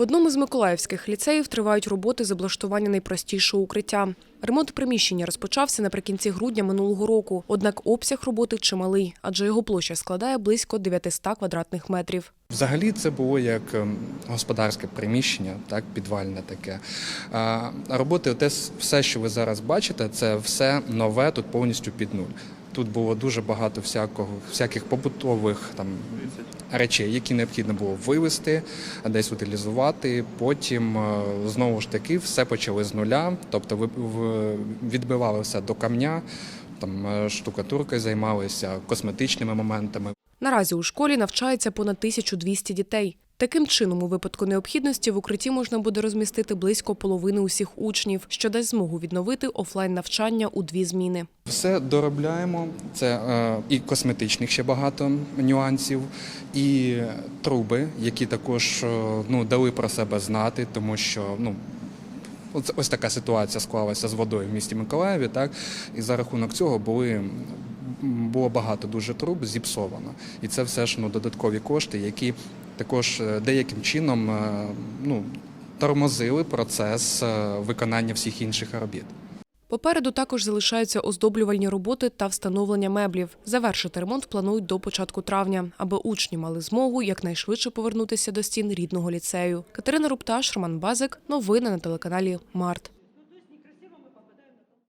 В одному з миколаївських ліцеїв тривають роботи з облаштування найпростішого укриття. Ремонт приміщення розпочався наприкінці грудня минулого року. Однак обсяг роботи чималий, адже його площа складає близько 900 квадратних метрів. Взагалі це було як ем, господарське приміщення, так, підвальне таке. А роботи, те все, що ви зараз бачите, це все нове, тут повністю під нуль. Тут було дуже багато всякого, всяких побутових там речей, які необхідно було вивезти, десь утилізувати. Потім е, знову ж таки все почали з нуля, тобто відбивали до камня, там е, штукатуркою займалися, косметичними моментами. Наразі у школі навчається понад 1200 дітей. Таким чином, у випадку необхідності в укритті можна буде розмістити близько половини усіх учнів, що дасть змогу відновити офлайн навчання у дві зміни. Все доробляємо. Це е, і косметичних ще багато нюансів, і труби, які також е, ну, дали про себе знати, тому що ну. Ось, така ситуація склалася з водою в місті Миколаєві, так і за рахунок цього були було багато дуже труб зіпсовано. І це все ж ну, додаткові кошти, які також е, деяким чином е, ну, тормозили процес е, виконання всіх інших робіт. Попереду також залишаються оздоблювальні роботи та встановлення меблів. Завершити ремонт планують до початку травня, аби учні мали змогу якнайшвидше повернутися до стін рідного ліцею. Катерина Рупташ, Роман Базик. Новини на телеканалі Март.